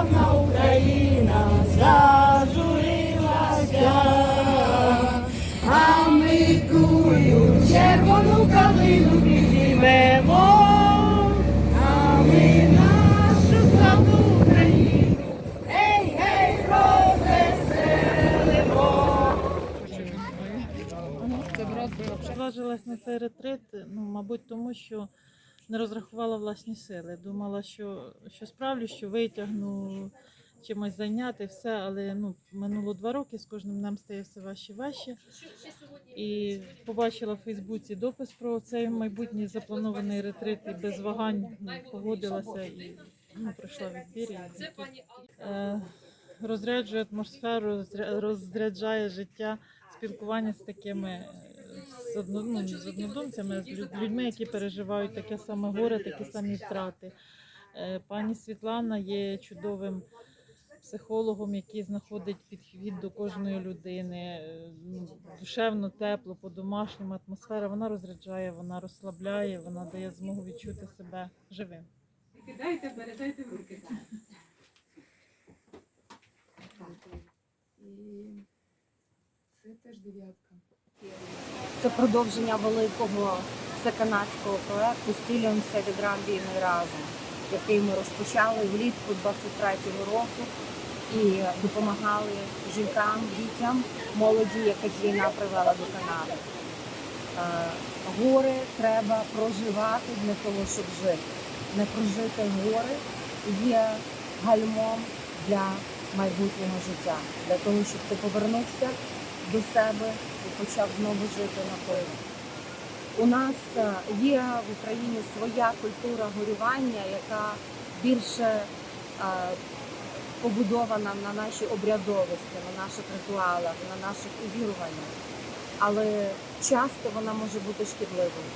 славна Україна зажурилася, а ми тую червону калину підіймемо, а ми нашу славну Україну, гей, гей, розвеселимо. Зважилась на цей ретрит, ну, мабуть, тому що не розрахувала власні сили. Думала, що, що справлю, що витягну чимось зайняти, все, але ну, минуло два роки, з кожним днем стає все важче важче. І побачила в Фейсбуці допис про цей майбутній запланований ретрит і без вагань ну, погодилася і ну, пройшла відбір. Е, розряджує атмосферу, розря- розряджає життя, спілкування з такими з, одно, ну, з однодумцями, з люд- людьми, які переживають таке саме горе, такі самі втрати. Е, Пані Світлана є чудовим психологом, який знаходить підхід до кожної людини. е, ну, Душевно, тепло, по-домашньому атмосфера. Вона розряджає, вона розслабляє, вона дає змогу відчути себе живим. Кидайте, передайте в руки. І це теж дев'ятка. Це продовження великого всеканадського проекту Стілюємося від війни разом, який ми розпочали влітку 23-го року і допомагали жінкам, дітям, молоді, яка війна привела до Канади. Е, Гори треба проживати для того, щоб жити. Не прожити гори є гальмом для майбутнього життя, для того, щоб ти повернувся до себе і почав знову жити наповну. У нас е, є в Україні своя культура горювання, яка більше е, побудована на нашій обрядовості, на наших ритуалах, на наших увіруваннях. Але часто вона може бути шкідливою.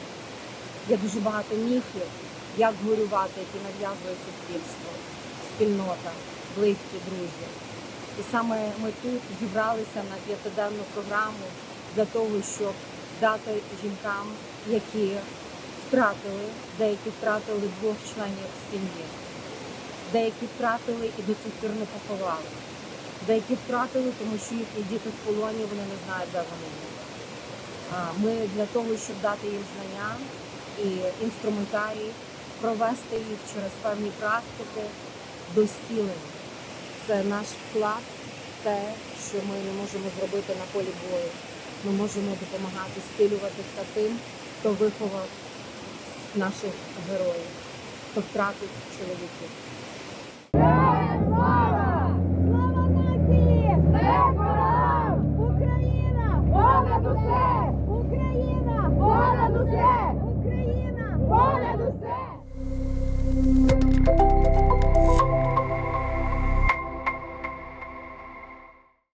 Є дуже багато міфів, як горювати, які нав'язує суспільство, спільнота, близькі, друзі. І саме ми тут зібралися на п'ятиденну програму для того, щоб дати жінкам, які втратили, деякі втратили двох членів сім'ї, деякі втратили і до цих пір не поховали, деякі втратили, тому що їхні діти в полоні, вони не знають, де вони є. Ми для того, щоб дати їм знання і інструментарій, провести їх через певні практики до стілення. Це наш вклад, те, що ми не можемо зробити на полі бою. Ми можемо допомагати стилюватися тим, хто виховав наших героїв, хто втратив чоловіків.